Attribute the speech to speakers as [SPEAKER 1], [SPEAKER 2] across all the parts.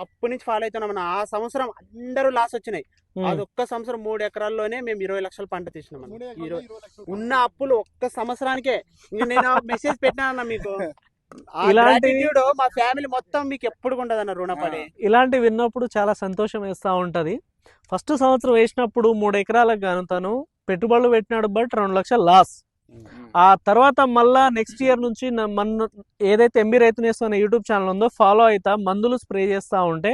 [SPEAKER 1] అప్పటి నుంచి ఫాలో అవుతున్నాం అన్న. ఆ సంవత్సరం అందరూ లాస్ వచ్చినాయి. అది ఒక్క సంవత్సరం మూడు ఎకరాల్లోనే మేము ఇరవై లక్షల పంట తీసినాం ఉన్న అప్పులు ఒక్క సంవత్సరానికే. నేను మెసేజ్ పెట్టినా మీకు. ఆ
[SPEAKER 2] ఇలాంటి-
[SPEAKER 1] gratitude మా ఫ్యామిలీ మొత్తం మీకు ఎప్పుడు ఉండదు అన్న రుణపడి.
[SPEAKER 2] ఇలాంటివి విన్నప్పుడు చాలా సంతోషం వేస్తూ ఉంటది. ఫస్ట్ సంవత్సరం వేసినప్పుడు మూడు ఎకరాలకు గాను తను పెట్టుబడులు పెట్టినాడు బట్ రెండు లక్షలు లాస్ ఆ తర్వాత మళ్ళా నెక్స్ట్ ఇయర్ నుంచి నా- మన ఏదైతే ఎంబీ రైతు నేస్తం అనే యూట్యూబ్ ఛానల్ ఉందో ఫాలో అవుతా మందులు స్ప్రే చేస్తా ఉంటే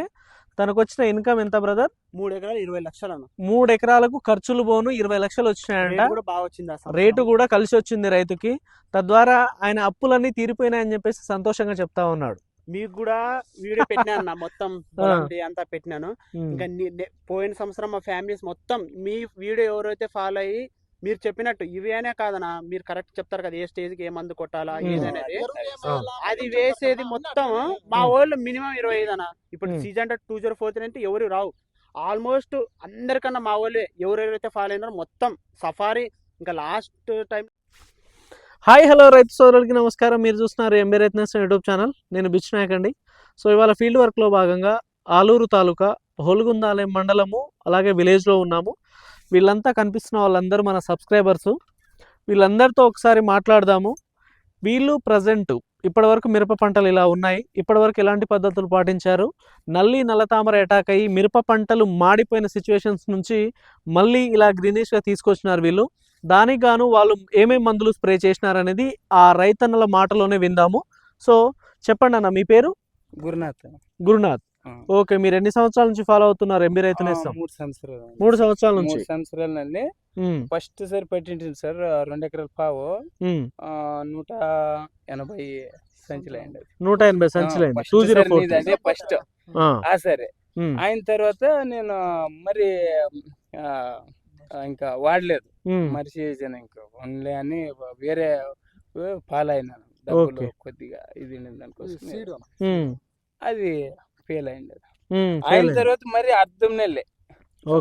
[SPEAKER 2] తనకు వచ్చిన ఇన్కమ్ ఎంత బ్రదర్
[SPEAKER 1] మూడు ఎకరాలు ఇరవై లక్షలు
[SPEAKER 2] మూడు ఎకరాలకు ఖర్చులు పోను ఇరవై లక్షలు వచ్చినాయంట.
[SPEAKER 1] రేటు కూడా బాగా వచ్చింది ఆ సంవత్సరం.
[SPEAKER 2] రేటు కూడా కలిసి వచ్చింది రైతుకి. తద్వారా ఆయన అప్పులన్నీ తీరిపోయినాయని చెప్పేసి సంతోషంగా చెప్తా ఉన్నాడు.
[SPEAKER 1] మీకు కూడా వీడియో పెట్టినాను అన్న మొత్తం అంతా పెట్టినాను.
[SPEAKER 2] ఉమ్.
[SPEAKER 1] ఇంకా పోయిన సంవత్సరం మా ఫ్యామిలీస్ మొత్తం మీ వీడియో ఎవరైతే ఫాలో అయ్యి మీరు చెప్పినట్టు ఇవి అనే కాదనా మీరు కరెక్ట్ చెప్తారు కదా ఏ స్టేజ్కి ఏ మందు కొట్టాలా. ఏదనేది అది వేసేది మొత్తం మా. వాళ్ళు మినిమం ఇరవై ఐదు అన్న. ఇప్పుడు. సీజన్ టూ జీరో ఫోర్ అంటే ఎవరు రావు. ఆల్మోస్ట్ అందరికన్నా మా వాళ్ళే ఎవరెవరైతే ఫాలో అయినారో మొత్తం సఫారీ ఇంకా లాస్ట్ టైం
[SPEAKER 2] హాయ్ హలో రైతు సోదరులకి నమస్కారం. మీరు చూస్తున్నారు ఎంబీ రైతు యూట్యూబ్ ఛానల్. నేను బిచ్ నాయక్ అండి. సో ఇవాళ ఫీల్డ్ వర్క్లో భాగంగా ఆలూరు తాలూకా హోల్గుందాలెం మండలము అలాగే విలేజ్లో ఉన్నాము. వీళ్ళంతా కనిపిస్తున్న వాళ్ళందరూ మన సబ్స్క్రైబర్స్. వీళ్ళందరితో ఒకసారి మాట్లాడదాము. వీళ్ళు ప్రజెంట్ ఇప్పటివరకు మిరప పంటలు ఇలా ఉన్నాయి. ఇప్పటివరకు ఎలాంటి పద్ధతులు పాటించారు? నల్లి నల్లతామర అటాక్ అయ్యి మిరప పంటలు మాడిపోయిన సిచ్యువేషన్స్ నుంచి మళ్ళీ ఇలా గ్రీనిష్గా తీసుకొచ్చినారు వీళ్ళు. దానికి గాను వాళ్ళు ఏమేం మందులు స్ప్రే చేసినారు అనేది ఆ రైతన్నల మాటలోనే విందాము. సో చెప్పండి అన్న మీ పేరు?
[SPEAKER 3] గురునాథ్.
[SPEAKER 2] గురునాథ్. ఓకే మీరు ఎన్ని సంవత్సరాల నుంచి ఫాలో అవుతున్నారు ఎంబీ రైతు
[SPEAKER 3] మూడు సంవత్సరాలు
[SPEAKER 2] మూడు సంవత్సరాల నుంచి?
[SPEAKER 3] మూడు సంవత్సరాలಲ್ಲಿ
[SPEAKER 2] ఉమ్,
[SPEAKER 3] ఫస్ట్ సారి పట్టించింది సార్ రెండు ఎకరాల పావు. నూట ఎనభై సంచులు అయింది. అది.
[SPEAKER 2] నూట ఎనభై సంచులైంది టూ జీరో ఫోర్
[SPEAKER 3] అదే ఫస్ట్. ఆ. సరే. అయిన తర్వాత నేను మరి ఇంకా వాడలేదు. మరిచేసాను ఇంకా. ఓన్లీ అని వేరే పాలైనాను డబ్బులు. కొద్దిగా ఇది దానికోసం. అది ఫెయిల్ అయింది. అయిన తర్వాత మరి అర్థం నెలలే.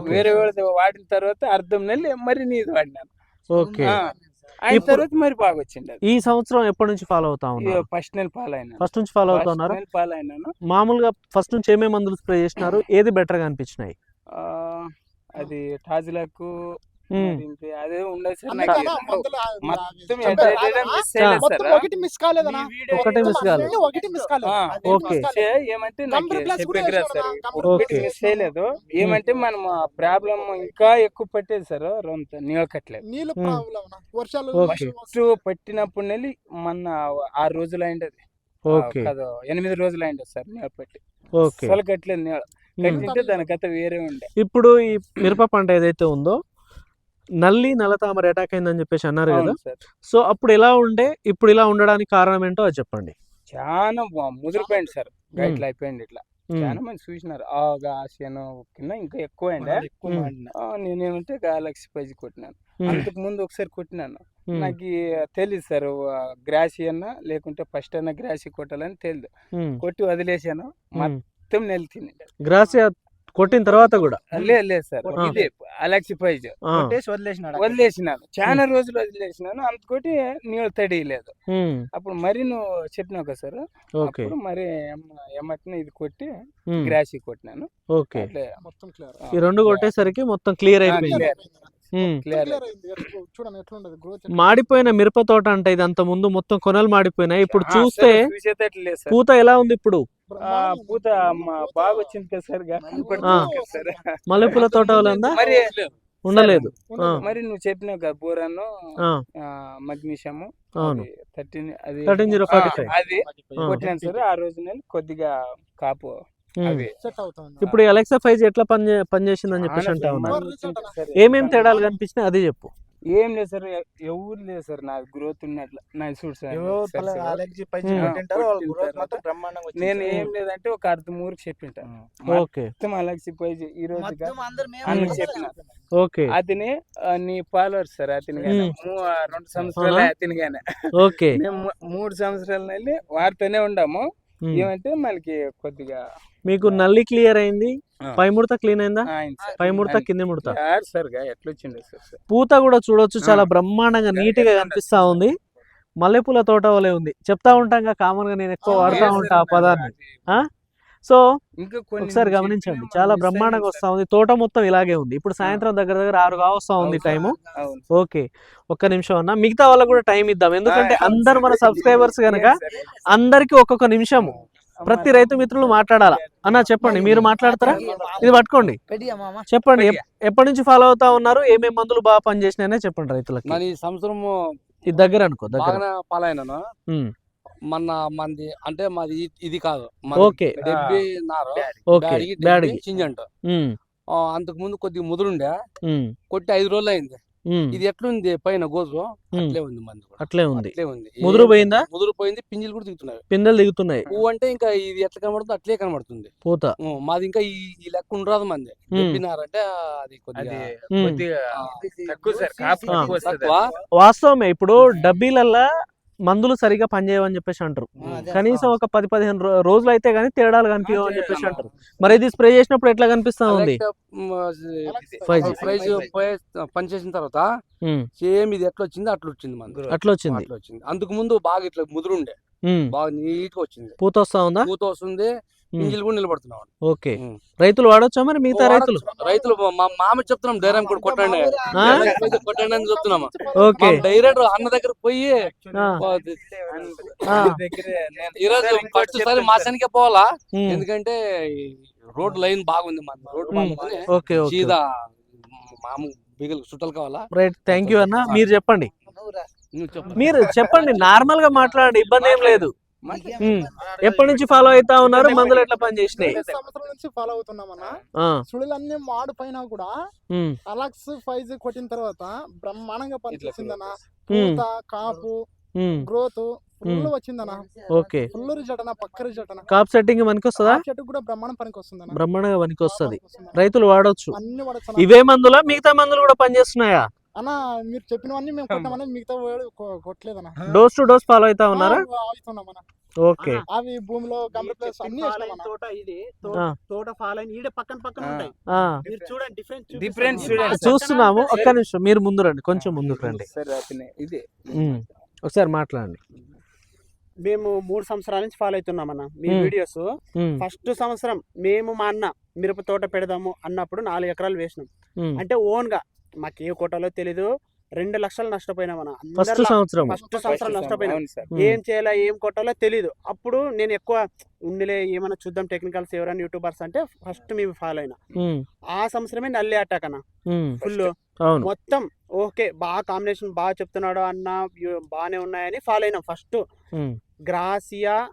[SPEAKER 3] వేరే వాళ్ళది వాడిన తర్వాత అర్థం నెల్లి మరి నీది వాడినాను.
[SPEAKER 2] ఓకే.
[SPEAKER 3] అయిన తర్వాత మరి బాగా వచ్చింది
[SPEAKER 2] ఈ సంవత్సరం ఎప్పటి నుంచి ఫాలో అవుతా ఉన్నారు?
[SPEAKER 3] ఫస్ట్ నెల పాలైనా
[SPEAKER 2] ఫస్ట్ నుంచి ఫాలో అవుతున్నారు
[SPEAKER 3] పాలైనాను
[SPEAKER 2] మామూలుగా ఫస్ట్ నుంచి ఏమేమి మందులు స్ప్రే చేసినారు? ఏది బెటర్గా అనిపించినాయి?
[SPEAKER 3] అది టాజిలకు అదే మొత్తం.
[SPEAKER 4] ఒకటి మిస్ కాలేదనా
[SPEAKER 2] ఒకటే కాలేదు.
[SPEAKER 4] ఒకటి మిస్ కాలేదు.
[SPEAKER 2] ఓకే.
[SPEAKER 3] ఏమంటే మిస్ చేయలేదు. ఏమంటే మనం ప్రాబ్లం ఇంకా ఎక్కువ పట్టేది సార్ రొంత నీళ్ళకట్లేదు
[SPEAKER 4] నీళ్ళు. ప్రాబ్లం వర్షాలు
[SPEAKER 3] ఫస్ట్ పట్టినప్పుడు నెల్లి మొన్న ఆరు రోజులు అయింది అది
[SPEAKER 2] ఓకే.
[SPEAKER 3] కాదు ఎనిమిది రోజులు అయింది సార్ నీళ్ళు పట్టి.
[SPEAKER 2] ఓకే.
[SPEAKER 3] అసలు కట్టలేదు నీళ్ళు. కట్టింటే దాని కథ వేరే ఉండే.
[SPEAKER 2] ఇప్పుడు ఈ మిరప పంట ఏదైతే ఉందో నల్లి నల్లతామర అటాక్ అయిందని చెప్పేసి అన్నారు కదా. సో అప్పుడు ఎలా ఉండే ఇప్పుడు ఇలా ఉండడానికి కారణం ఏంటో అది చెప్పండి.
[SPEAKER 3] చాలా ముదిరిపోయింది సార్. ఇట్లా అయిపోయింది ఇట్లా. చాలా మంది చూసినారు. ఆ ఆసియన్ కింద ఇంకా ఎక్కువ నేనేమంటే గాలక్సీ పైజ్ కొట్టినాను. అంతకు ముందు ఒకసారి కొట్టినాను. నాకు తెలియదు సార్ గ్రాసి అన్నా లేకుంటే ఫస్ట్ అన్న గ్రాసి కొట్టాలని తెలియదు కొట్టి వదిలేసాను. మొత్తం నెలిచింది
[SPEAKER 2] గ్రాసియా కొట్టిన తర్వాత కూడా.
[SPEAKER 3] లేదు లేదు సార్. ఇదే అలెక్సీ పైజ్
[SPEAKER 2] ఆ,
[SPEAKER 4] కొట్టేసి వదిలేసినాడు.
[SPEAKER 3] వదిలేసినాను చాలా రోజులు వదిలేసినాను అంతకోటి నీళ్ళు తడియలేదు. అప్పుడు మరి నువ్వు చెప్పినావు కదా సార్
[SPEAKER 2] ఓకే.
[SPEAKER 3] అప్పుడు మరి ఏమంటున్నా ఇది కొట్టి గ్రాసి కొట్టినాను.
[SPEAKER 2] ఓకే.
[SPEAKER 4] మొత్తం క్లియర్
[SPEAKER 2] ఈ రెండు కొట్టేసరికి మొత్తం క్లియర్ అయిపోయింది. మాడిపోయిన మిరప తోట అంటే ఇది అంత ముందు మొత్తం కొనలు మాడిపోయినాయి. ఇప్పుడు చూస్తే పూత ఎలా ఉంది ఇప్పుడు?
[SPEAKER 3] పూత బాగా వచ్చింది కదా సార్
[SPEAKER 2] మల్లెపూల తోట
[SPEAKER 3] మరి
[SPEAKER 2] ఉండలేదు.
[SPEAKER 3] మరి నువ్వు చెప్పినావు కదా బోరాను
[SPEAKER 2] ఆ,
[SPEAKER 3] మగ్నీషియము థర్టీన్ అది
[SPEAKER 2] థర్టీన్ జీరో ఫార్టీ ఫైవ్.
[SPEAKER 3] అది. కొట్టినాను సార్ ఆ రోజు నేను కొద్దిగా కాపు. అవి
[SPEAKER 4] సెట్ అవుతుంది
[SPEAKER 2] ఇప్పుడు అలెక్సా ఫైజ్ ఎట్లా పని పనిచేసిందని చెప్పేసి
[SPEAKER 3] చాలా
[SPEAKER 2] అంటా ఉన్నా.
[SPEAKER 3] బ్రహ్మాండంగా వచ్చింది సార్.
[SPEAKER 2] ఏమేం తేడాలు కనిపించినాయి అది చెప్పు.
[SPEAKER 3] ఏం లేదు సార్ ఎవరు లేదు సార్ నా గ్రోత్ ఉన్నట్లు నా చూడు సార్
[SPEAKER 4] పై వాళ్ళ.
[SPEAKER 3] నేను ఏం లేదంటే ఒక అర్ధ ఊరికి చెప్పింటాను
[SPEAKER 2] ఓకే
[SPEAKER 3] మొత్తం అలాగే పైజ్ ఈ రోజు
[SPEAKER 4] మొత్తం అందరు మేము
[SPEAKER 3] అన్ని
[SPEAKER 4] అనుకున్నాం.
[SPEAKER 3] చెప్పిన.
[SPEAKER 2] ఓకే
[SPEAKER 3] అతని నీ ఫాలోవర్ సార్ అతని. రెండు సంవత్సరాలు
[SPEAKER 2] అవునా?
[SPEAKER 3] అతనిగానే
[SPEAKER 2] ఓకే
[SPEAKER 3] మేము మూడు సంవత్సరాల నెల్లి వాడుతూనే ఉండాము. ఏమంటే మనకి కొద్దిగా
[SPEAKER 2] మీకు నల్లి క్లియర్ అయింది. పై ముడత క్లీన్ అయిందా. పై ముడత కింది ముడత. పూత కూడా చూడొచ్చు చాలా. బ్రహ్మాండంగా నీట్గా కనిపిస్తా ఉంది. మల్లెపూల తోట వలె ఉంది. చెప్తా ఉంటాం కామన్గా నేను ఎక్కువ వాడుతా
[SPEAKER 4] ఆ,
[SPEAKER 2] ఉంటా ఆ పదాన్ని. ఆ? సో ఒకసారి గమనించండి.
[SPEAKER 3] మనం
[SPEAKER 2] చాలా బ్రహ్మాండంగా వస్తా ఉంది. తోట మొత్తం ఇలాగే ఉంది. ఇప్పుడు సాయంత్రం దగ్గర దగ్గర ఆరు కావస్తా ఉంది టైము. ఓకే. ఒక్క నిమిషం అన్న. మిగతా వాళ్ళకు కూడా టైం ఇద్దాం. ఎందుకంటే అందరు మన. సబ్స్క్రైబర్స్ కనుక. అందరికి ఒక్కొక్క నిమిషం ప్రతి రైతు మిత్రులు మాట్లాడాలా? అన్న చెప్పండి మీరు మాట్లాడతారా? ఇది పట్టుకోండి. చెప్పండి ఎప్- ఎప్పటి నుంచి ఫాలో అవుతా ఉన్నారు? ఏమేమి మందులు బాగా పనిచేసినాయనే చెప్పండి రైతులకి.
[SPEAKER 5] సంవత్సరం
[SPEAKER 2] ఇది దగ్గర అనుకో దగ్గర. ఉమ్,
[SPEAKER 5] మొన్న మంది అంటే మాది ఇది కాదు
[SPEAKER 2] ఓకే.
[SPEAKER 5] చింజంట. అంతకు ముందు కొద్దిగా ముదురుండే. కొట్టి ఐదు రోజులు అయింది ఇది ఎట్లుంది? పైన గోజు. అట్లే ఉంది మంది కూడా.
[SPEAKER 2] అట్లే ఉంది.
[SPEAKER 5] అట్లే ఉంది.
[SPEAKER 2] ముదురు పోయిందా?
[SPEAKER 5] ముదురు పోయింది పింజలు కూడా దిగుతున్నాయి
[SPEAKER 2] పిందెలు దిగుతున్నాయి.
[SPEAKER 5] పువ్వు అంటే ఇంకా ఇది ఎట్లా కనబడుతుంది అట్లే కనబడుతుంది.
[SPEAKER 2] పూత.
[SPEAKER 5] మాది ఇంకా ఈ లెక్క ఉండరాదు మంది. చెప్పినారంటే అది కొద్దిగా
[SPEAKER 2] వాస్తవమే ఇప్పుడు డబ్బీలల్లా మందులు సరిగా పనిచేయవని చెప్పేసి అంటారు. కనీసం ఒక పది పదిహేను రోజులు అయితే కానీ తేడాలు కనిపించవు అని చెప్పేసి అంటారు. మరి ఇది స్ప్రే చేసినప్పుడు ఎట్లా కనిపిస్తా ఉంది.
[SPEAKER 5] ప్రైజ్ పనిచేసిన తర్వాత సేమ్ ఇది ఎట్లా వచ్చింది అట్లా వచ్చింది మనది
[SPEAKER 2] అట్లా వచ్చింది.
[SPEAKER 5] అట్లా వచ్చింది. అందుకు ముందు బాగా ఇట్లా ముదురుండే. బాగా నీట్గా వచ్చింది.
[SPEAKER 2] పూత వస్తా ఉందా?
[SPEAKER 5] పూత వస్తుంది. పింజలు కూడా నిలబడుతున్నాం
[SPEAKER 2] ఓకే. రైతులు వాడొచ్చా మరి? మిగతా రైతులు?
[SPEAKER 5] రైతులు మా మామ చెప్తున్నాం డైరెక్ట్ కూడా కొట్టండి? కొట్టండి అని చెప్తున్నాము
[SPEAKER 2] ఓకే.
[SPEAKER 5] డైరెక్ట్ అన్న దగ్గర పోయి
[SPEAKER 2] ఆ, ఆ.
[SPEAKER 3] దగ్గరే నేను
[SPEAKER 5] ఈ రోజు
[SPEAKER 3] సార్ ఇంకోటి
[SPEAKER 5] ఫస్ట్ సారి మాసానికే పోవాలా? ఎందుకంటే రోడ్ లైన్ బాగుంది మన రోడ్ బాగుంది.
[SPEAKER 2] Okay okay.
[SPEAKER 5] సీదా మామ బిగలు చుట్టాలు కావాలా?
[SPEAKER 2] రైట్ థ్యాంక్ యూ అన్న. మీరు చెప్పండి. మీరు చెప్పండి. నార్మల్గా మాట్లాడండి ఇబ్బంది ఏం లేదు. ఎప్పటి నుంచి ఫాలో అవుతా ఉన్నారు? మందులు ఎట్లా పనిచేసినాయి
[SPEAKER 4] రెండు సంవత్సరాల నుంచి ఫాలో అవుతున్నామన్నా సుడులన్నీ మాడు పైన కూడా అలాక్స్ ఫైజ్ కొట్టిన తర్వాత బ్రహ్మాండంగా పనిచేసిందన్న పూత కాపు గ్రోత్ ఫుల్. వచ్చిందన్న
[SPEAKER 2] ఓకే.
[SPEAKER 4] ఫుల్ రిజల్ట్ పక్క రిజల్ట్ అన్న.
[SPEAKER 2] కాప్ సెట్టింగ్ మనకి వస్తుందా
[SPEAKER 4] చెట్టు కూడా బ్రహ్మాండం పనికి వస్తుందన్న
[SPEAKER 2] బ్రహ్మాండంగా పనికి వస్తుంది. రైతులు వాడొచ్చు.
[SPEAKER 4] అన్ని వాడచ్చు
[SPEAKER 2] ఇవే మందులా? మిగతా మందులు కూడా పనిచేస్తున్నాయా
[SPEAKER 4] అన్న మీరు చెప్పినవన్నీ మేము కొట్టామని మిగతా కొట్టలేదన్న.
[SPEAKER 2] డోస్ టు డోస్ ఫాలో అవుతా ఉన్నారా?
[SPEAKER 4] ఆ, అవుతున్నామన్న
[SPEAKER 2] ఓకే.
[SPEAKER 4] అవి భూమిలో గమ్ర
[SPEAKER 1] మీరు
[SPEAKER 4] ప్లేస్
[SPEAKER 1] చెప్పిన
[SPEAKER 4] అన్ని
[SPEAKER 1] తోట ఇది. తోట ఫాల్ అయిన ఈడే పక్కన పక్కన. ఉంటాయి. మీరు చూడండి డిఫరెన్స్.
[SPEAKER 2] చూస్తున్నాము. ఒక్క నిమిషం మీరు ముందు రండి కొంచెం ముందుకు రండి.
[SPEAKER 3] ఇది.
[SPEAKER 2] ఒకసారి మాట్లాడండి.
[SPEAKER 1] మేము మూడు సంవత్సరాల నుంచి ఫాలో అవుతున్నామన్న మీ
[SPEAKER 2] మ్మ్.
[SPEAKER 1] వీడియోస్. ఫస్ట్ సంవత్సరం మేము మా అన్న మిరప తోట పెడదాము అన్నప్పుడు నాలుగు ఎకరాలు వేసినాం. అంటే ఓన్గా మాకు ఏ కోటలో తెలీదు. రెండు లక్షలు నష్టపోయినామన్న
[SPEAKER 2] ఫస్ట్
[SPEAKER 1] అందరిలా-
[SPEAKER 2] సంవత్సరం
[SPEAKER 1] ఫస్ట్ సంవత్సరం. నష్టపోయినాం ఏం చేయాలా ఏం కొట్టాలో తెలీదు. అప్పుడు నేను ఎక్కువ ఉండిలే ఏమైనా చూద్దాం టెక్నికల్స్ ఎవరైనా యూట్యూబర్స్ అంటే ఫస్ట్ మేము ఫాలో అయినా. ఆ సంవత్సరమే నల్లి అటాక్ అన్న. ఫుల్. మొత్తం ఓకే బాగా కాంబినేషన్ బాగా చెప్తున్నాడు అన్న వ్యూ- బాగానే ఉన్నాయని ఫాలో అయినాం. ఫస్ట్ గ్రాసియా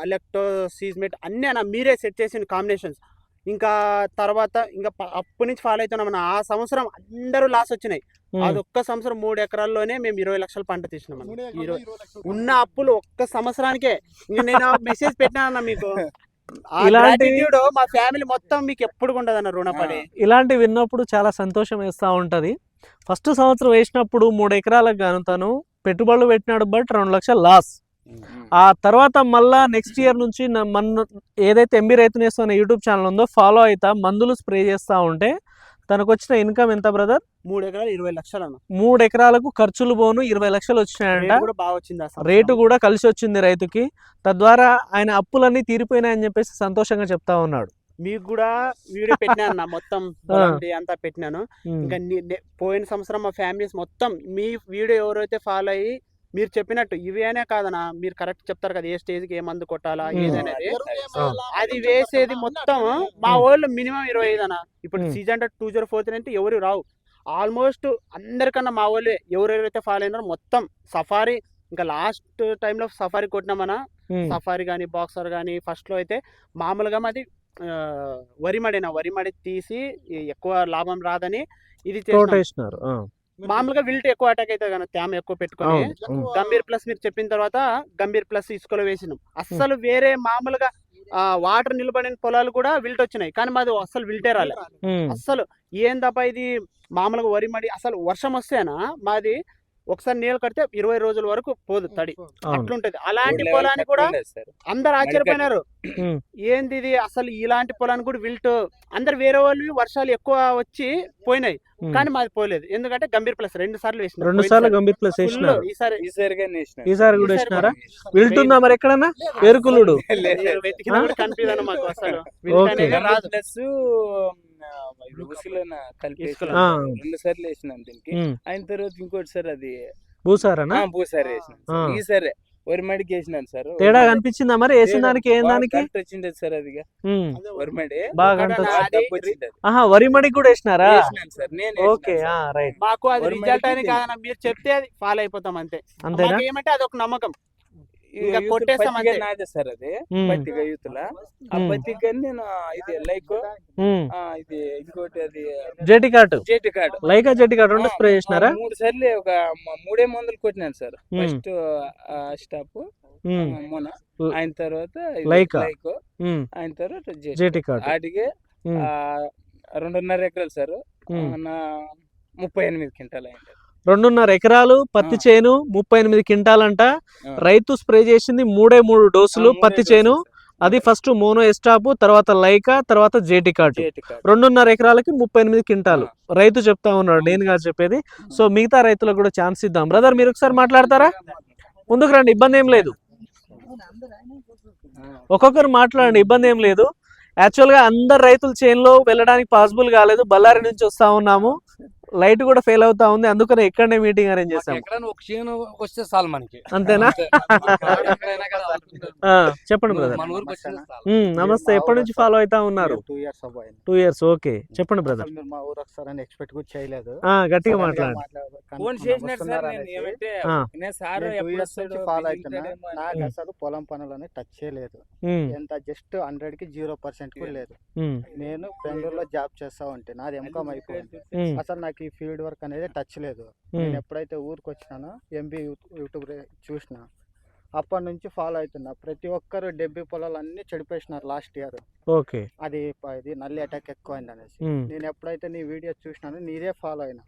[SPEAKER 1] అలెక్టో సీజ్మెట్ అన్నీ అన్న మీరే సెట్ చేసిన కాంబినేషన్స్. ఇంకా తర్వాత ఇంకా అప్పటి నుంచి ఫాలో అవుతున్నాం అన్న. ఆ సంవత్సరం అందరూ లాస్ వచ్చినాయి. అది ఒక్క సంవత్సరం మూడు ఎకరాల్లోనే మేము ఇరవై లక్షల పంట తీసినాం ఉన్న అప్పులు ఒక్క సంవత్సరానికే. ఇంక నేను మెసేజ్ పెట్టినా మీకు.
[SPEAKER 2] ఇలాంటి-
[SPEAKER 1] మా ఫ్యామిలీ మొత్తం మీకు ఎప్పుడు ఉండదన్న రుణపడి.
[SPEAKER 2] ఇలాంటి విన్నప్పుడు చాలా సంతోషం వేస్తూ ఉంటుంది. ఫస్ట్ సంవత్సరం వేసినప్పుడు మూడు ఎకరాలకు గాను తను పెట్టుబడులు పెట్టినాడు బట్ రెండు లక్షలు లాస్. ఆ తర్వాత మళ్ళా నెక్స్ట్ ఇయర్ నుంచి మన ఏదైతే ఎంబీ రైతు నేస్తం అనే యూట్యూబ్ ఛానల్ ఉందో ఫాలో అవుతా మందులు స్ప్రే చేస్తూ ఉంటే తనకు వచ్చిన ఇన్కమ్ ఎంత బ్రదర్
[SPEAKER 1] మూడు ఎకరాలు ఇరవై లక్షలు అన్న
[SPEAKER 2] మూడు ఎకరాలకు ఖర్చులు పోను ఇరవై లక్షలు వచ్చినాయంట.
[SPEAKER 1] రేటు కూడా బాగా వచ్చింది ఆ సంవత్సరం.
[SPEAKER 2] రేటు కూడా కలిసి వచ్చింది రైతుకి. తద్వారా ఆయన అప్పులన్నీ తీరిపోయినాయని చెప్పేసి సంతోషంగా చెప్తా ఉన్నాడు.
[SPEAKER 1] మీకు కూడా వీడియో పెట్టినా మొత్తం అంతా పెట్టినాను. ఇంకా పోయిన సంవత్సరం మా ఫ్యామిలీస్ మొత్తం మీ వీడియో ఎవరైతే ఫాలో అయ్యి మీరు చెప్పినట్టు ఇవి అనే కాదనా మీరు కరెక్ట్ చెప్తారు కదా ఏ స్టేజ్కి ఏ మందు కొట్టాలా. ఏదనేది? అది వేసేది మొత్తం మా వాళ్ళు మినిమం ఇరవై ఐదు అన్న. ఇప్పుడు. Season two zero four three అంటే ఎవరు రావు. ఆల్మోస్ట్ అందరికన్నా మా వాళ్ళే ఎవరెవరైతే ఫాలో అయినారో మొత్తం సఫారీ ఇంకా లాస్ట్ టైంలో సఫారీ కొట్టినామన్నా సఫారీ కానీ బాక్సర్ కానీ ఫస్ట్లో అయితే మామూలుగా మాది ఆ, వరి మడిన. వరి మడి తీసి ఎక్కువ లాభం రాదని ఇది
[SPEAKER 2] తోట
[SPEAKER 1] చేసినాం.
[SPEAKER 2] వేసినారు ఆ,
[SPEAKER 1] మామూలుగా విల్ట్ ఎక్కువ అటాక్ అవుతుంది కానీ తేమ ఎక్కువ పెట్టుకొని. గంభీర్ ప్లస్ మీరు చెప్పిన తర్వాత గంభీర్ ప్లస్ ఇసుకలో వేసినాం. అస్సలు వేరే మామూలుగా వాటర్ నిలబడిన పొలాలు కూడా విల్ట్ వచ్చినాయి. కానీ మాది అస్సలు విల్టే రాలే. అస్సలు ఏం తప్ప ఇది? మామూలుగా వరి మడి అసలు వర్షం వస్తేనా మాది ఒకసారి నీళ్ళు కడితే ఇరవై రోజుల వరకు పోదు తడి. అట్లుంటది. అలాంటి పొలాన్ని కూడా. అందరు ఆశ్చర్యపోయినారు. ఏంది ఇది? అసలు ఇలాంటి పొలాన్ని కూడా విల్ట్ అందరు వేరే వాళ్ళు వర్షాలు ఎక్కువ వచ్చి పోయినాయి. కానీ మాది పోలేదు. ఎందుకంటే గంభీర్ ప్లస్ రెండు సార్లు వేసిన
[SPEAKER 2] రెండు సార్లు గంభీర్ ప్లస్ వేసినారు.
[SPEAKER 1] ఈసారి
[SPEAKER 2] కూడా వేసినారా. వెళ్తుందా మరి ఎక్కడన్నా?
[SPEAKER 1] కనిపించదు మాకు అసలు.
[SPEAKER 2] ఓకే.
[SPEAKER 1] విల్ట్ అనేది రాదు.
[SPEAKER 3] ప్లస్ ఉసిలోన కలిపి. రెండు సార్లు వేసినాం దీనికి. అయిన తర్వాత ఇంకోటి సార్ అది
[SPEAKER 2] భూసారనా?
[SPEAKER 3] ఆ, భూసారి వేసినాం
[SPEAKER 2] ఆ.
[SPEAKER 3] సార్. ఈసారి వరి మడికి వేసినాను సార్.
[SPEAKER 2] తేడా కనిపించిందా మరి? వేసిన దానికి ఏం దానికి?
[SPEAKER 3] వచ్చిండేది సార్ అది. వరి మడి.
[SPEAKER 2] బాగా. ఆహా వరి మడికి కూడా వేసినారా?
[SPEAKER 3] వేసినాను సార్ నేను
[SPEAKER 2] ఓకే ఆ రైట్.
[SPEAKER 1] మాకు అది రిజల్ట్ అని కాదన్న మీరు చెప్తే అది ఫాలో అయిపోతాం అంతే.
[SPEAKER 2] అంతేనా?
[SPEAKER 1] మాకు ఏమంటే అది ఒక నమ్మకం. ఇంకా కొట్టేస్తాం అంతే.
[SPEAKER 3] నాదే సార్ అది
[SPEAKER 2] ఉమ్.
[SPEAKER 3] పత్తిగా యూతుల ఆ
[SPEAKER 2] ఉమ్.
[SPEAKER 3] పత్తిగా నేను ఇది లైక్. ఇది ఇంకోటి అది
[SPEAKER 2] జెటి కాటు
[SPEAKER 3] జేటి కార్డు
[SPEAKER 2] లైకా జెటి కాటు రెండు స్ప్రే చేసినారా
[SPEAKER 3] మూడు సార్లు ఒక మూడే మందులు కొట్టినాను సార్. First stop. మొన్న ఆయన తర్వాత
[SPEAKER 2] లైకా.
[SPEAKER 3] లైక్. ఆయన తర్వాత జేటి
[SPEAKER 2] కాటు
[SPEAKER 3] వాటికి రెండున్నర ఎకరాలు సార్ ముప్పై ఎనిమిది క్వింటాల్ అయింది
[SPEAKER 2] రెండున్నర ఎకరాలు పత్తి. చేను ముప్పై ఎనిమిది క్వింటాలంట. రైతు స్ప్రే చేసింది మూడే మూడు డోసులు పత్తి చేను. అది ఫస్ట్ మోనో ఎస్టాప్ తర్వాత లైకా తర్వాత జేటి
[SPEAKER 3] కార్డు.
[SPEAKER 2] రెండున్నర ఎకరాలకి ముప్పై ఎనిమిది క్వింటాలు. రైతు చెప్తా ఉన్నాడు నేను కాదు చెప్పేది. సో మిగతా రైతులకు కూడా ఛాన్స్ ఇద్దాం. బ్రదర్ మీరు ఒకసారి మాట్లాడతారా? ముందుకు రండి ఇబ్బంది ఏం లేదు. ఒక్కొక్కరు మాట్లాడండి ఇబ్బంది ఏం లేదు. యాక్చువల్గా అందరు రైతులు చేనులో వెళ్ళడానికి పాసిబుల్ కాలేదు. బళ్ళారి నుంచి వస్తా ఉన్నాము. లైట్ కూడా ఫెయిల్ అవుతా ఉంది. అందుకనే ఇక్కడనే మీటింగ్ అరేంజ్ చేసాం
[SPEAKER 5] ఎక్కడైనా ఒక వస్తే చాలు మనకి.
[SPEAKER 2] అంతేనా?
[SPEAKER 5] ఎక్కడైనా
[SPEAKER 2] చెప్పండి బ్రదర్ నమస్తే ఎప్పటి నుంచి ఫాలో అవుతా ఉన్నారు?
[SPEAKER 4] Two years
[SPEAKER 2] two years okay చెప్పండి బ్రదర్
[SPEAKER 4] మా ఊరు వస్తారని ఎక్స్పెక్ట్ కూడా చేయలేదు.
[SPEAKER 2] గట్టిగా
[SPEAKER 4] మాట్లాడారు.
[SPEAKER 3] ఫోన్
[SPEAKER 4] ఫాలో అవుతున్నా. నాకు. అసలు పొలం పనులని టచ్ చేయలేదు. ఎంత జస్ట్ హండ్రెడ్కి జీరో పర్సెంట్ కూడా లేదు. నేను బెంగళూరులో జాబ్ చేస్తా ఉంటే నాది ఎంకామ్ అయిపోయింది. అసలు నాకు ఈ ఫీల్డ్ వర్క్ అనేది టచ్ లేదు. నేను ఎప్పుడైతే ఊరికి వచ్చినానో ఎంబీ యూట్యూబ్ చూసిన అప్పటి నుంచి ఫాలో అవుతున్నా. ప్రతి ఒక్కరు డెబ్బై పొలాలు అన్ని చెడిపేసినారు లాస్ట్ ఇయర్.
[SPEAKER 2] ఓకే.
[SPEAKER 4] అది ఇది నల్లి అటాక్ ఎక్కువైంది అనేసి
[SPEAKER 2] ఉమ్,
[SPEAKER 4] నేను ఎప్పుడైతే నీ వీడియో చూసినానో నీదే ఫాలో అయినా.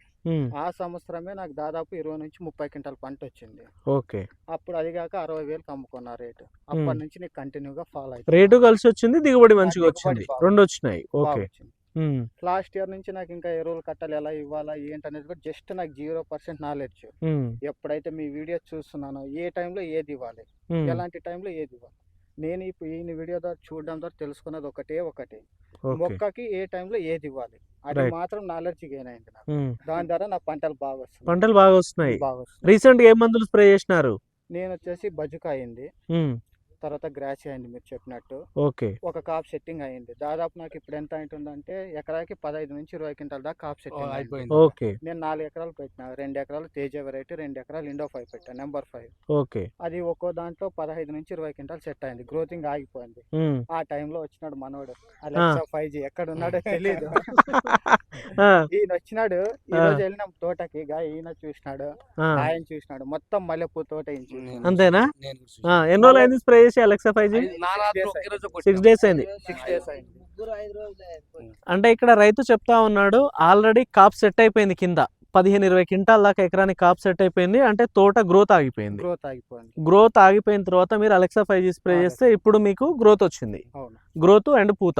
[SPEAKER 4] ఆ సంవత్సరమే నాకు దాదాపు ఇరవై నుంచి ముప్పై క్వింటాల్ పంట వచ్చింది.
[SPEAKER 2] ఓకే.
[SPEAKER 4] అప్పుడు అది కాక అరవై వేలకు అమ్ముకున్నా రేటు. అప్పటి నుంచి నీకు కంటిన్యూగా ఫాలో అవుతుంది
[SPEAKER 2] రేటు కలిసి వచ్చింది దిగుబడి మంచిగా వచ్చింది. రెండు వచ్చినాయి ఓకే.
[SPEAKER 4] లాస్ట్ ఇయర్ నుంచి నాకు ఇంకా ఎరువులు కట్టాలి ఎలా ఇవ్వాలా ఏంటి అనేది కూడా జస్ట్ నాకు జీరో పర్సెంట్ నాలెడ్జ్. ఎప్పుడైతే మీ వీడియో చూస్తున్నానో ఏ టైంలో ఏది ఇవ్వాలి? ఎలాంటి టైంలో ఏది ఇవ్వాలి? నేను ఇప్పుడు ఈ వీడియో ద్వారా చూడడం ద్వారా తెలుసుకున్నది ఒకటే ఒకటి. మొక్కకి ఏ టైంలో ఏది ఇవ్వాలి? అది. మాత్రం నాలెడ్జ్ గెయిన్ అయింది నాకు. దాని ద్వారా నా పంటలు బాగా వస్తున్నాయి.
[SPEAKER 2] పంటలు బాగా వస్తున్నాయి. రీసెంట్గా ఏ మందులు స్ప్రే చేసినారు?
[SPEAKER 4] నేను వచ్చేసి బజుక అయింది తర్వాత గ్రాసి అయింది మీరు చెప్పినట్టు.
[SPEAKER 2] ఓకే.
[SPEAKER 4] ఒక కాప్ సెట్టింగ్ అయింది. దాదాపు నాకు ఇప్పుడు ఎంత అయింటుందంటే ఎకరాకి పదహైదు నుంచి ఇరవై క్వింటాల దాకా కాప్ సెట్టింగ్.
[SPEAKER 5] అయిపోయింది.
[SPEAKER 2] ఓకే.
[SPEAKER 4] నేను నాలుగు ఎకరాలు పెట్టిన రెండు ఎకరాలు తేజ వెరైటీ రెండు ఎకరాలు ఇండో ఫైవ్ పెట్టాను నెంబర్ ఫైవ్.
[SPEAKER 2] ఓకే.
[SPEAKER 4] అది ఒక్కో దాంట్లో పదహైదు నుంచి ఇరవై క్వింటాల్ సెట్ అయింది. గ్రోతింగ్ ఆగిపోయింది. ఆ టైంలో వచ్చినాడు మనోడు. అలెక్సా ఫైవ్ జీ ఎక్కడ ఉన్నాడో తెలియదు ఈయన వచ్చినాడు. ఈ. రోజు వెళ్ళినాం తోటకి ఈయన చూసినాడు. ఆయన చూసినాడు. మొత్తం మల్లెపూ తోట.
[SPEAKER 2] అంతేనా? ఎన్ని స్ప్రే చేసి Alexa five G. Six days అయింది.
[SPEAKER 4] సిక్స్ డేస్ అయింది
[SPEAKER 2] అంటే ఇక్కడ రైతు చెప్తా ఉన్నాడు ఆల్రెడీ కాప్ సెట్ అయిపోయింది కింద. పదిహేను ఇరవై క్వింటాల్ దాకా ఎకరానికి కాప్ సెట్ అయిపోయింది అంటే తోట గ్రోత్ ఆగిపోయింది.
[SPEAKER 4] గ్రోత్ ఆగిపోయింది.
[SPEAKER 2] గ్రోత్ ఆగిపోయిన తర్వాత మీరు అలెక్సా ఫైవ్ జీ స్ప్రే చేస్తే ఇప్పుడు మీకు గ్రోత్ వచ్చింది.
[SPEAKER 4] అవును.
[SPEAKER 2] గ్రోత్ అండ్ పూత.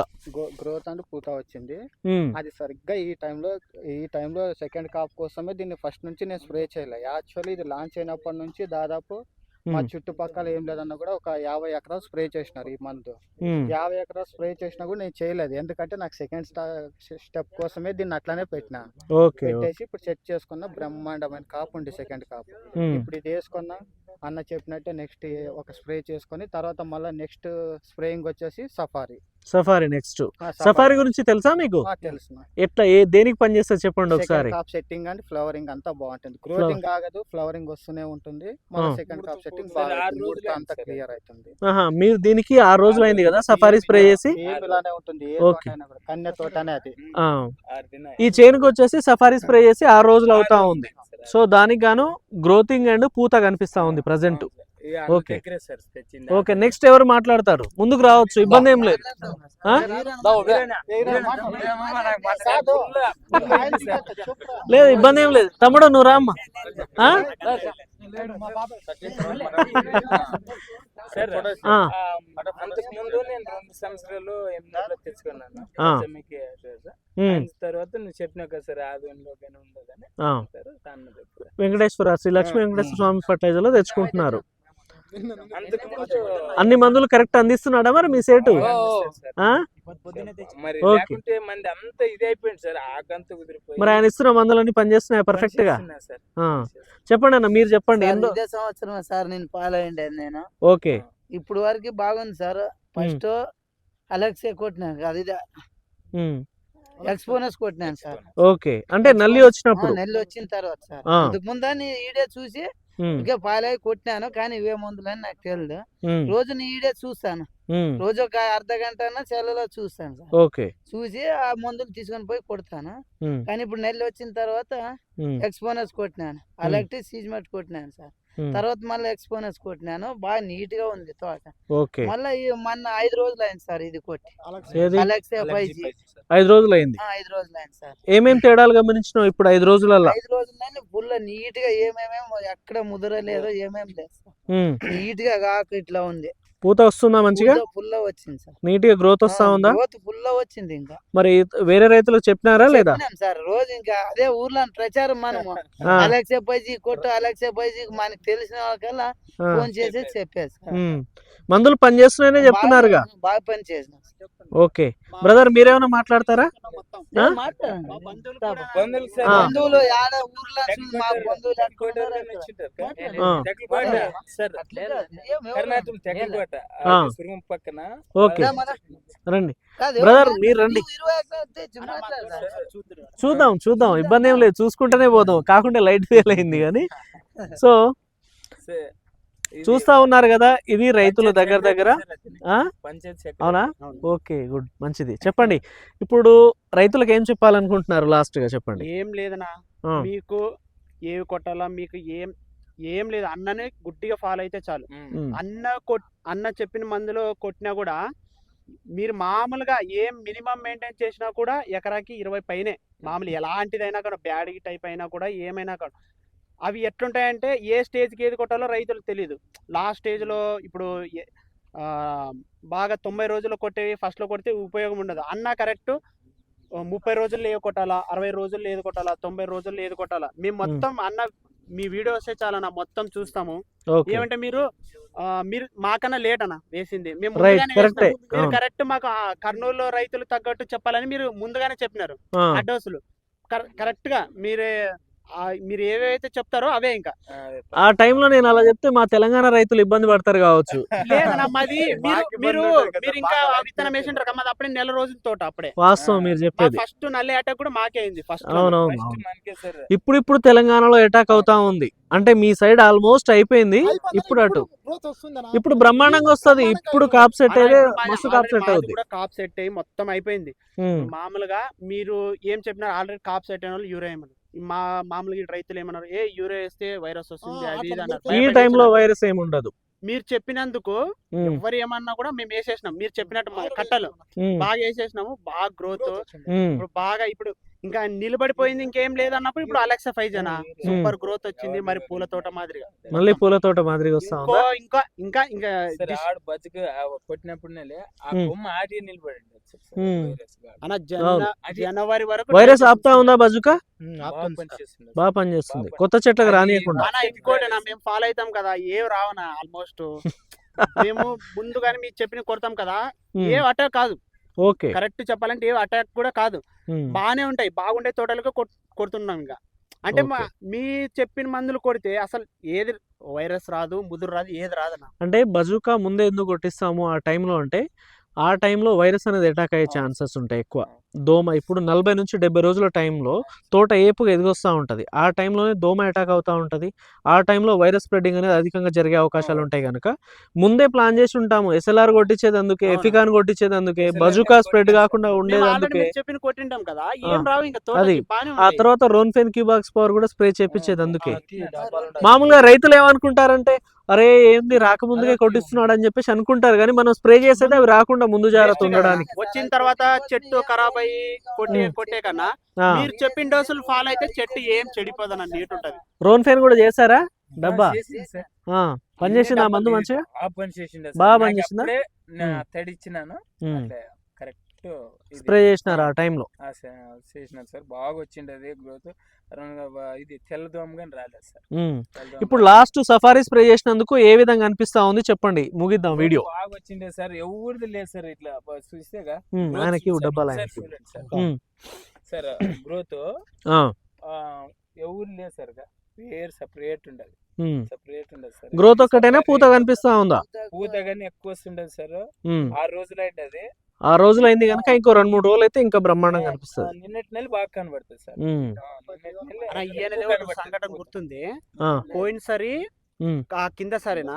[SPEAKER 4] గ్రోత్ అండ్ పూత వచ్చింది. అది సరిగ్గా ఈ టైంలో ఈ టైంలో సెకండ్ కాప్ కోసమే దీన్ని ఫస్ట్ నుంచి నేను స్ప్రే చేయలే. యాక్చువల్లీ ఇది లాంచ్ అయినప్పటి నుంచి దాదాపు మా చుట్టుపక్కల ఏం లేదన్నా కూడా ఒక యాభై ఎకరాలు స్ప్రే చేసినారు ఈ
[SPEAKER 2] ఉమ్,
[SPEAKER 4] యాభై ఎకరాలు స్ప్రే చేసినా కూడా నేను చేయలేదు. ఎందుకంటే నాకు సెకండ్ స్టెప్ కోసమే దీన్ని అట్లానే పెట్టిన. పెట్టేసి ఇప్పుడు సెట్ చేసుకున్న బ్రహ్మాండమైన కాపు ఉంది సెకండ్ కాపు. ఇప్పుడు ఇది వేసుకున్నా అన్న చెప్పినట్టే నెక్స్ట్ ఒక స్ప్రే చేసుకొని తర్వాత మళ్ళీ నెక్స్ట్ స్ప్రేయింగ్ వచ్చేసి సఫారీ.
[SPEAKER 2] Safari next.
[SPEAKER 4] ఆ,
[SPEAKER 2] సఫారీ. గురించి తెలుసా మీకు?
[SPEAKER 4] ఆ, తెలుసు.
[SPEAKER 2] ఎట్లా ఏ దేనికి పనిచేస్తా చెప్పండి ఒకసారి.
[SPEAKER 4] కాప్ సెట్టింగ్ అండ్ ఫ్లవరింగ్ అంతా బాగుంటుంది. గ్రోతింగ్ ఆగదు ఫ్లవరింగ్ వస్తూనే ఉంటుంది. మన
[SPEAKER 2] ఆ.
[SPEAKER 4] సెకండ్ కాప్ సెట్టింగ్ అంతా. క్లియర్ అవుతుంది
[SPEAKER 2] మీరు దీనికి ఆరు రోజులు అయింది కదా సఫారీ స్ప్రే చేసి?
[SPEAKER 4] ఇలానే ఉంటుంది
[SPEAKER 2] ఓకే.
[SPEAKER 4] తోటైనా కూడా కన్య తోటనే అది.
[SPEAKER 2] ఆ. ఈ చేనుకి వచ్చేసి సఫారీ స్ప్రే చేసి ఆరు రోజులు అవుతా ఉంది. సో దానికి గాను గ్రోతింగ్ అండ్ పూత కనిపిస్తా ఉంది ప్రజెంట్ ఓకే. ఓకే నెక్స్ట్ ఎవరు మాట్లాడతారు ముందుకు రావచ్చు ఇబ్బంది ఏం లేదు. లేదు ఇబ్బంది ఏం లేదు తమ్ముడు నువ్వు రామ్మా
[SPEAKER 3] అంతకు ముందు నేను రెండు సంవత్సరాలు తెచ్చుకున్నాను. తర్వాత నువ్వు కదా సార్ ఉండదని.
[SPEAKER 2] వెంకటేశ్వర శ్రీ లక్ష్మీ వెంకటేశ్వర స్వామి ఫర్టిలైజర్లో తెచ్చుకుంటున్నారు. అన్ని మందులు కరెక్ట్ అందిస్తున్నాడా మరి మీ సేటు?
[SPEAKER 3] మరి
[SPEAKER 2] ఓకే.
[SPEAKER 3] లేకుంటే మంది అంతా ఇది అయిపోయింది సార్ ఆకంతా కుదిరిపోయి.
[SPEAKER 2] మరి ఆయన ఇస్తున్న మందులన్నీ పనిచేస్తున్నాయి పర్ఫెక్ట్గా. చెప్పండి అన్న మీరు చెప్పండి.
[SPEAKER 6] ఇదే సంవత్సరం సార్ నేను ఫాలో అయ్యండి నేను.
[SPEAKER 2] ఓకే.
[SPEAKER 6] ఇప్పుడు వరకు బాగుంది సార్. ఫస్ట్ అలెక్సే కొట్టినాను అది ఎక్స్పోనస్ కొట్టినాను సార్.
[SPEAKER 2] ఓకే. అంటే నల్లి వచ్చినప్పుడు.
[SPEAKER 6] నెల్లి వచ్చిన తర్వాత సార్. ముందని ఈడే చూసి ఇంకా అయ్యి కొట్టినాను కానీ ఇవే మందులని నాకు తెలియదు రోజు నీ ఈడే చూస్తాను రోజు ఒక అర్ధ గంట సెల్లులో చూస్తాను సార్.
[SPEAKER 2] ఓకే.
[SPEAKER 6] చూసి ఆ మందులు తీసుకొని పోయి కొడతాను. కానీ ఇప్పుడు నెల్లి వచ్చిన తర్వాత
[SPEAKER 2] ఉమ్,
[SPEAKER 6] ఎక్స్పోనస్ కొట్టినాను. అలాగే సీజ్మెట్ కొట్టినాను సార్. తర్వాత మళ్ళీ ఎక్స్పోనస్ కొట్టినాను. బాగా నీట్గా ఉంది తోట.
[SPEAKER 2] ఓకే.
[SPEAKER 6] మళ్ళీ ఈ మొన్న ఐదు రోజులు అయింది సార్ ఇది కొట్టి.
[SPEAKER 2] ఐదు రోజులు అయింది
[SPEAKER 6] ఐదు రోజులు అయింది సార్.
[SPEAKER 2] ఏమేం తేడాలు గమనించినావు ఇప్పుడు ఐదు రోజులలో
[SPEAKER 6] ఐదు రోజులైనా ఫుల్ నీట్గా ఏమేమేమో ఎక్కడ ముదరలేదు ఏమేం లేదు నీట్గా కాక ఇట్లా ఉంది.
[SPEAKER 2] పూత వస్తుందా మంచిగా?
[SPEAKER 6] ఫుల్ వచ్చింది సార్.
[SPEAKER 2] నీట్గా గ్రోత్ వస్తా ఉందా?
[SPEAKER 6] ఫుల్ వచ్చింది ఇంకా.
[SPEAKER 2] మరి వేరే రైతులకు చెప్పినారా లేదా?
[SPEAKER 6] సార్. రోజు ఇంకా అదే ఊర్లో ప్రచారం మనము. అలెక్సే పైజీ కొట్టు అలెక్సే పైజీ మనకి తెలిసిన వాళ్ళకల్లా ఫోన్ చేసి చెప్పేసి.
[SPEAKER 2] మందులు పనిచేస్తున్నాయనే చెప్తున్నారుగా.
[SPEAKER 6] బాగా- బాగా పని చేసిన
[SPEAKER 2] ఓకే. బ్రదర్ మీరేమైనా మాట్లాడతారా? ఓకే. రండి. బ్రదర్? మీరు రండి. చూద్దాం చూద్దాం. ఇబ్బంది ఏం లేదు. చూసుకుంటూనే పోదాం. కాకుండా లైట్ ఫెయిల్ అయింది కానీ. సో చూస్తా ఉన్నారు కదా ఇది రైతుల దగ్గర దగ్గర. ఆ?
[SPEAKER 3] పంచాయత్ సెక్రటరీ.
[SPEAKER 2] అవునా. Okay good. మంచిది. చెప్పండి. ఇప్పుడు రైతులకు ఏం చెప్పాలనుకుంటున్నారు లాస్ట్గా చెప్పండి.
[SPEAKER 1] ఏం లేదనా మీకు ఏవి కొట్టాలా మీకు ఏం ఏం లేదు. అన్ననే గుడ్డిగా ఫాలో అయితే చాలు. అన్న కొట్ అన్న చెప్పిన మందులో కొట్టినా కూడా మీరు మామూలుగా ఏం మినిమం మెయింటైన్ చేసినా కూడా ఎకరాకి ఇరవై పైనే. మామూలు ఎలాంటిదైనా కూడా బ్యాడ్ టైప్ అయినా కూడా ఏమైనా కూడా అవి ఎట్లుంటాయంటే ఏ స్టేజ్కి ఏది కొట్టాలో రైతులకు తెలియదు లాస్ట్ స్టేజ్లో ఇప్పుడు బాగా తొంభై రోజులు కొట్టేవి ఫస్ట్లో కొడితే ఉపయోగం ఉండదు. అన్న కరెక్ట్ ముప్పై రోజుల్లో ఏది కొట్టాలా అరవై రోజుల్లో ఏది కొట్టాలా తొంభై రోజుల్లో ఏది కొట్టాలా. మేము మొత్తం అన్న మీ వీడియోసే చాలా మొత్తం చూస్తాము. ఏమంటే మీరు మీరు మాకన్నా లేట్ అన్న వేసింది. మేము
[SPEAKER 2] కరెక్టే
[SPEAKER 1] వేసినాం. మీరు కరెక్ట్ మాకు ఆ కర్నూలు రైతులు తగ్గట్టు చెప్పాలని మీరు ముందుగానే చెప్పినారు. ఆ. డోసులు కరెక్ట్గా మీరే మీరు ఏవైతే చెప్తారో అవే ఇంకా.
[SPEAKER 3] ఆ,
[SPEAKER 2] టైంలో నేను అలా చెప్తే మా తెలంగాణ రైతులు ఇబ్బంది పడతారు కావచ్చు.
[SPEAKER 1] లేదన్నా మాది మీరు మీరు ఇంకా విత్తనం వేసింటారు కదా మాది అప్పుడే నెల రోజుల తోట అప్పుడే.
[SPEAKER 2] వాస్తవం మీరు చెప్పేది.
[SPEAKER 1] ఫస్ట్ నల్లి అటాక్ కూడా మాకే అయింది ఫస్ట్
[SPEAKER 2] అవునవును.
[SPEAKER 3] ఫస్ట్
[SPEAKER 2] అవును
[SPEAKER 3] మనకే సార్.
[SPEAKER 2] ఇప్పుడు ఇప్పుడు తెలంగాణలో అటాక్ అవుతా ఉంది. అంటే మీ సైడ్ ఆల్మోస్ట్ అయిపోయింది. ఇప్పుడు అటు. ఇప్పుడు బ్రహ్మాండంగా వస్తది. ఇప్పుడు కాప్ సెట్ అయితే మస్తు కాప్ సెట్ అవుద్ది.
[SPEAKER 1] కూడా కాప్ సెట్ అయ్యి మొత్తం అయిపోయింది. మామూలుగా మీరు ఏం చెప్పినారు? ఆల్రెడీ కాప్ సెట్ అయిన వాళ్ళు యూరియా ఏమన్నారు మా మామూలుగా రైతులు ఏమన్నారు ఏ యూరియా వేస్తే వైరస్ వస్తుంది అది ఇది అన్నారు.
[SPEAKER 2] ఈ టైంలో. వైరస్ ఏమి ఉండదు.
[SPEAKER 1] మీరు చెప్పినందుకు ఎవరు ఏమన్నా కూడా మేము వేసేసినాం. మీరు చెప్పినట్టు మా కట్టలు బాగా వేసేసినాము. బాగా గ్రోత్ ఇప్పుడు బాగా ఇప్పుడు ఇంకా నిలబడిపోయింది ఇంకేం లేదన్నప్పుడు ఇప్పుడు అలెక్సా ఫైవ్ జన? సూపర్ గ్రోత్ వచ్చింది మరి పూల తోట మాదిరిగా.
[SPEAKER 2] మళ్ళీ పూల తోట మాదిరిగా వస్తా
[SPEAKER 1] ఇంకో ఇంకా ఇంకా
[SPEAKER 3] బతుకు ఆ. కొమ్మ ఆడి.
[SPEAKER 1] జన జనవరి వరకు
[SPEAKER 2] వైరస్ ఆపుతా ఉందా బజుకా?
[SPEAKER 3] బాగా పనిచేస్తుంది
[SPEAKER 2] బాగా పనిచేస్తుంది కొత్త చెట్లకు రానియకుండా.
[SPEAKER 1] నా మేము ఫాలో అవుతాం కదా ఏం రావనా ఆల్మోస్ట్ మేము ముందుగానే మీకు చెప్పిన కొడతాం కదా
[SPEAKER 2] ఉమ్,
[SPEAKER 1] ఏ అటాక్ కాదు.
[SPEAKER 2] ఓకే.
[SPEAKER 1] కరెక్ట్ చెప్పాలంటే ఏ అటాక్ కూడా కాదు. బాగానే ఉంటాయి. బాగుండే తోటలకు కొడుతున్నాం ఇంకా అంటే మా చెప్పిన మందులు కొడితే అసలు ఏది వైరస్ రాదు ముదురు రాదు ఏది రాదన్న.
[SPEAKER 2] అంటే బజుకా ముందే ఎందుకు కొట్టిస్తాము ఆ టైంలో అంటే ఆ టైంలో వైరస్ అనేది అటాక్ అయ్యే ఛాన్సెస్ ఉంటాయి ఎక్కువ. దోమ ఇప్పుడు నలభై నుంచి డెబ్బై రోజుల టైంలో తోట ఏపుగా ఎదిగొస్తూ ఉంటుంది. ఆ టైంలోనే దోమ అటాక్ అవుతూ ఉంటుంది. ఆ టైంలో వైరస్ స్ప్రెడ్డింగ్ అనేది అధికంగా జరిగే అవకాశాలు ఉంటాయి కనుక ముందే ప్లాన్ చేసి ఉంటాము. ఎస్ఎల్ఆర్ కొట్టించేది అందుకే. ఎఫికాన్ కొట్టించేది అందుకే బజుకా స్ప్రెడ్ కాకుండా ఉండేది అందుకే. అది. ఆ. తర్వాత రోన్ఫెన్ క్యూబాక్స్ పవర్ కూడా స్ప్రే చేపించేది అందుకే. మామూలుగా రైతులు ఏమనుకుంటారంటే అరే ఏంది రాకముందుగా కొట్టిస్తున్నాడు అని చెప్పేసి అనుకుంటారు కానీ మనం స్ప్రే చేసేది అవి రాకుండా ముందు జాగ్రత్త ఉండడానికి.
[SPEAKER 1] వచ్చిన తర్వాత చెట్టు ఖరాబ్ అయ్యి కొట్టే. కొట్టే కన్నా మీరు చెప్పిన డోసులు ఫాలో అయితే చెట్టు ఏం చెడిపోదన్న నీట్ ఉంటది.
[SPEAKER 2] రోన్ ఫెయిన్ కూడా చేశారా? డబ్బా?
[SPEAKER 3] చేసింది సార్.
[SPEAKER 2] ఆ, మందు మంచిగా. బాగా పనిచేసిందా?
[SPEAKER 3] కరెక్ట్
[SPEAKER 2] స్ప్రే చేసినారు ఆ టైంలో
[SPEAKER 3] చేసినాను సార్. బాగా వచ్చిండేది గ్రోత్ ఇది తెల్లదోమ కానీ రాలేదు సార్.
[SPEAKER 2] ఇప్పుడు. లాస్ట్ సఫారీ స్ప్రే చేసినందుకు ఏ విధంగా అనిపిస్తా ఉంది చెప్పండి. ముగిద్దాం వీడియో
[SPEAKER 3] బాగా వచ్చిండే సార్. ఎవరిది లేదు సార్ ఇట్లా చూస్తేగా
[SPEAKER 2] ఆయనకి. డబ్బాలు
[SPEAKER 3] చూడండి సార్. గ్రోత్
[SPEAKER 2] ఆ,
[SPEAKER 3] ఎవరు లేదు సార్ వేరు సపరేట్ ఉండదు. సపరేట్ ఉండదు సార్.
[SPEAKER 2] గ్రోత్ ఒక్కటేనా పూత కనిపిస్తా ఉందా?
[SPEAKER 3] పూత కానీ ఎక్కువ వస్తుండదు సార్. ఆరు రోజులు అయింది
[SPEAKER 2] ఆ రోజులు అయింది కనుక ఇంకో రెండు మూడు రోజులు అయితే ఇంకా బ్రహ్మాండంగా కనిపిస్తుంది.
[SPEAKER 3] నిన్నటి నెల బాగా కనబడుతుంది సార్.
[SPEAKER 1] సంఘటన గుర్తుంది.
[SPEAKER 2] ఆ,
[SPEAKER 1] పోయినసారి ఆ కింద సరేనా?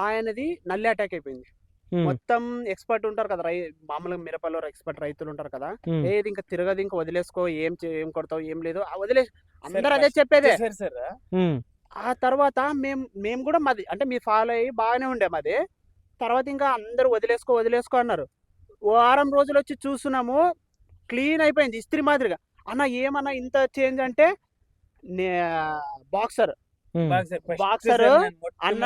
[SPEAKER 1] ఆయనది నల్లి అటాక్ అయిపోయింది. మొత్తం ఎక్స్పర్ట్ ఉంటారు కదా రై మామూలుగా మిరపలో ఎక్స్పర్ట్ రైతులు ఉంటారు కదా. ఏది ఇంకా తిరగదు ఇంకా వదిలేసుకో ఏం ఏం కొడతావు ఏం లేదు ఆ వదిలేసి అందరు అదే చెప్పేదే.
[SPEAKER 3] Sir sir.
[SPEAKER 2] ఉమ్,
[SPEAKER 1] ఆ తర్వాత మేము మేము కూడా మాది అంటే మీరు ఫాలో అయ్యి బాగానే ఉండే మాది. తర్వాత ఇంకా అందరూ వదిలేసుకో వదిలేసుకో అన్నారు. వారం రోజులు వచ్చి చూస్తున్నాము క్లీన్ అయిపోయింది ఇస్త్రీ మాదిరిగా. అన్న ఏమన్నా ఇంత చేంజ్ అంటే బాక్సర్. బాక్సర్
[SPEAKER 3] సార్ నేను
[SPEAKER 1] అన్న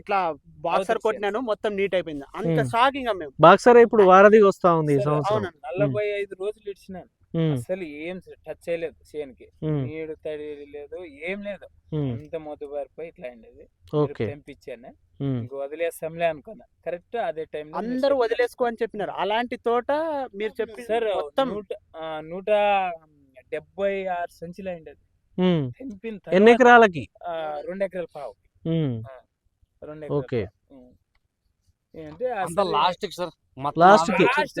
[SPEAKER 1] ఇట్లా బాక్సర్ కొట్టినాను మొత్తం నీట్ అయిపోయింది. అంత. షాకింగ్ మేము.
[SPEAKER 2] బాక్సర్ ఇప్పుడు వారధికి వస్తా ఉంది ఈ సంవత్సరం.
[SPEAKER 3] నలభై ఐదు రోజులు ఇచ్చినాను అసలు ఏం టచ్ చేయలేదు చేనుకి
[SPEAKER 2] ఉమ్,
[SPEAKER 3] నీడు తడి లేదు ఏం లేదు.
[SPEAKER 2] ఉమ్,
[SPEAKER 3] అంత మొద్దుబారిపోయి ఇట్లా అయింది తెంపించాను. ఇంక వదిలేస్తాంలే అనుకున్నా. కరెక్ట్ అదే టైం
[SPEAKER 1] అందరూ వదిలేసుకో అని చెప్పినారు. అలాంటి తోట మీరు చెప్పి
[SPEAKER 3] సార్
[SPEAKER 1] మొత్తం
[SPEAKER 3] నూట నూట డెబ్బై ఆరు సంచులు అయింది అది. తెంపిన
[SPEAKER 2] ఎన్ని ఎకరాలకి?
[SPEAKER 3] రెండు ఎకరాల పావు రెండు ఎకరాల అసలు
[SPEAKER 5] లాస్ట్కి సార్. మొత్తం
[SPEAKER 2] Last కి.
[SPEAKER 3] లాస్ట్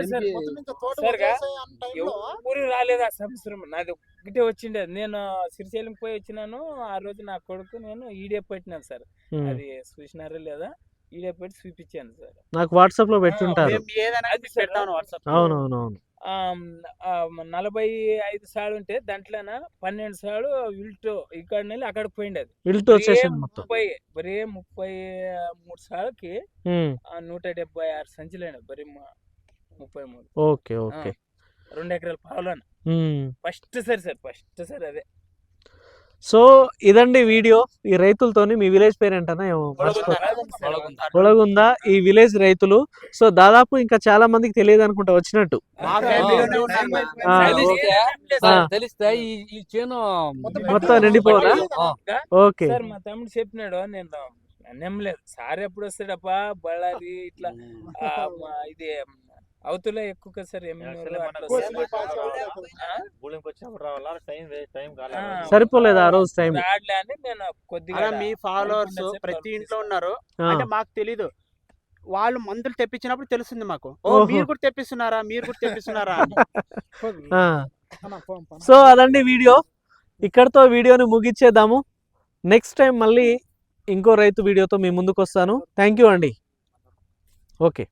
[SPEAKER 3] ఎవరు రాలేదు ఆ సంవత్సరం. నాది ఒకటే వచ్చిండే. నేను శ్రీశైలం పోయి వచ్చినాను. ఆ రోజు నా కొడుకు నేను ఈడే పెట్టినాను సార్. అది చూసినారా లేదా? ఈడే పెట్టి చూపించాను సార్.
[SPEAKER 2] నాకు వాట్సాప్లో పెట్టుంటారు. అవునవునవును.
[SPEAKER 3] ఆ, నలభై ఐదు సార్లు ఉంటే దాంట్లోన పన్నెండు సార్లు విల్టో ఇక్కడ నుండి అక్కడికి పోయింది అది
[SPEAKER 2] మొత్తం.
[SPEAKER 3] ముప్పై బరే ముప్పై మూడు సార్లకి నూట డెబ్బై ఆరు సంచులైన బరీ ముప్పై మూడు.
[SPEAKER 2] Okay okay.
[SPEAKER 3] రెండు ఎకరాల పావులోన. First sir sir first sir అదే.
[SPEAKER 2] సో ఇదండి వీడియో. ఈ రైతులతోని మీ విలేజ్ పేరెంట్ అన్న ఏమో మర్చిపో-
[SPEAKER 5] పొలగుందా.
[SPEAKER 2] పొలగుందా ఈ విలేజ్ రైతులు. సో దాదాపు ఇంకా చాలా మందికి తెలియదు అనుకుంటా వచ్చినట్టు.
[SPEAKER 5] తెలిస్తే ఈ చేను
[SPEAKER 2] మొత్తం నిండిపోవాలా
[SPEAKER 5] ఆ.
[SPEAKER 2] ఓకే.
[SPEAKER 3] సార్ మా తమ్ముడు చెప్పినాడు నేను నమ్మలేదు. సార్ ఎప్పుడు వస్తాడప్పా? బళ్ళారి ఇట్లా ఇది అవతల ఎక్కువ సార్
[SPEAKER 2] సరిపోలేదు ఆ రోజు టైం.
[SPEAKER 3] నేను కొద్దిగా
[SPEAKER 1] అలా మీ ఫాలోవర్స్ ప్రతి ఇంట్లో ఉన్నారు. అంటే మాకు తెలీదు. వాళ్ళు మందులు తెప్పించినప్పుడు తెలుస్తుంది మాకు. ఓ. మీరు కూడా తెప్పిస్తున్నారా? మీరు కూడా తెప్పిస్తున్నారా.
[SPEAKER 2] సో అదండి వీడియో. ఇక్కడతో వీడియోని ముగిచ్చేద్దాము నెక్స్ట్ టైం మళ్ళీ ఇంకో రైతు వీడియోతో మీ ముందుకు వస్తాను థ్యాంక్ యూ అండి. ఓకే.